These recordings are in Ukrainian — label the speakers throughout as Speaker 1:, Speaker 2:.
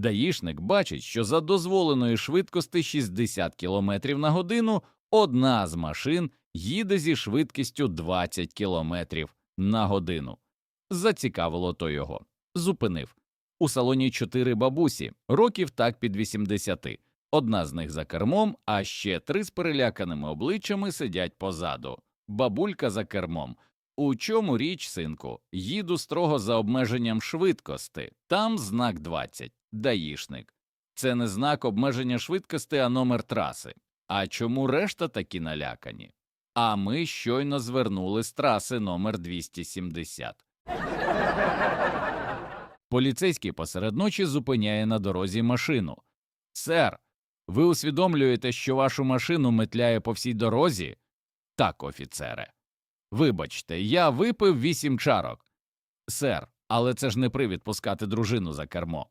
Speaker 1: Даїшник бачить, що за дозволеної швидкості 60 км на годину одна з машин їде зі швидкістю 20 км на годину. Зацікавило то його. Зупинив. У салоні чотири бабусі, років так під 80. Одна з них за кермом, а ще три з переляканими обличчями сидять позаду. Бабулька за кермом. У чому річ, синку? Їду строго за обмеженням швидкості. Там знак 20. Даїшник. Це не знак обмеження швидкості, а номер траси. А чому решта такі налякані? А ми щойно звернули з траси номер 270. Поліцейський посеред ночі зупиняє на дорозі машину. Сер, ви усвідомлюєте, що вашу машину метляє по всій дорозі? Так, офіцере. Вибачте, я випив вісім чарок. Сер, але це ж не привід пускати дружину за кермо.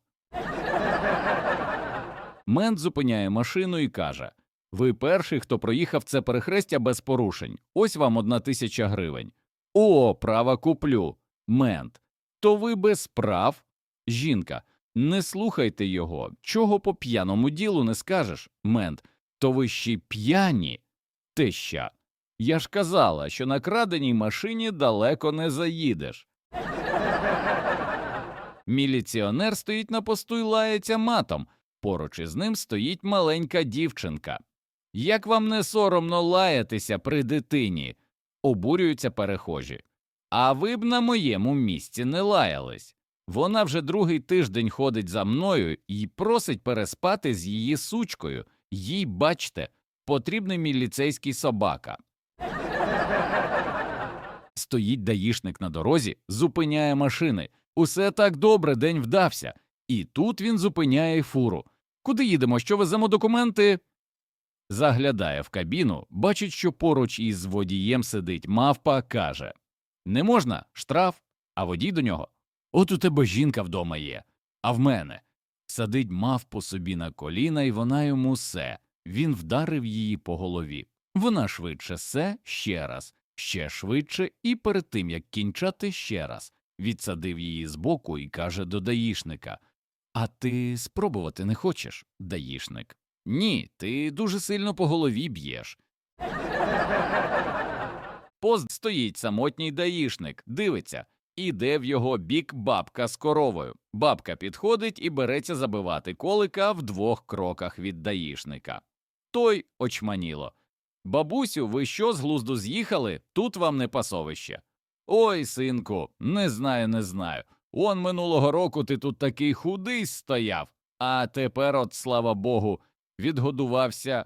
Speaker 1: Мент зупиняє машину і каже Ви перший, хто проїхав це перехрестя без порушень. Ось вам одна тисяча гривень. О, права куплю. Мент. То ви без прав? Жінка. Не слухайте його. Чого по п'яному ділу не скажеш? Мент. То ви ще п'яні. Теща. Я ж казала, що на краденій машині далеко не заїдеш. Міліціонер стоїть на посту й лається матом. Поруч із ним стоїть маленька дівчинка. Як вам не соромно лаятися при дитині? обурюються перехожі. А ви б на моєму місці не лаялись. Вона вже другий тиждень ходить за мною і просить переспати з її сучкою. Їй, бачте, потрібний міліцейський собака. Стоїть даїшник на дорозі, зупиняє машини. Усе так добре, день вдався. І тут він зупиняє фуру. Куди їдемо? Що веземо документи? Заглядає в кабіну, бачить, що поруч із водієм сидить мавпа, каже Не можна, штраф, а водій до нього. От у тебе жінка вдома є, а в мене. Садить мавпу собі на коліна, і вона йому се. Він вдарив її по голові. Вона швидше се ще раз, ще швидше, і перед тим як кінчати ще раз, відсадив її збоку і каже до даїшника А ти спробувати не хочеш, даїшник? Ні, ти дуже сильно по голові б'єш. Пост стоїть самотній даїшник, дивиться, іде в його бік бабка з коровою. Бабка підходить і береться забивати колика в двох кроках від даїшника. Той очманіло. Бабусю, ви що з глузду з'їхали? Тут вам не пасовище. Ой, синку, не знаю, не знаю. Он минулого року ти тут такий худий стояв, а тепер, от слава Богу, відгодувався.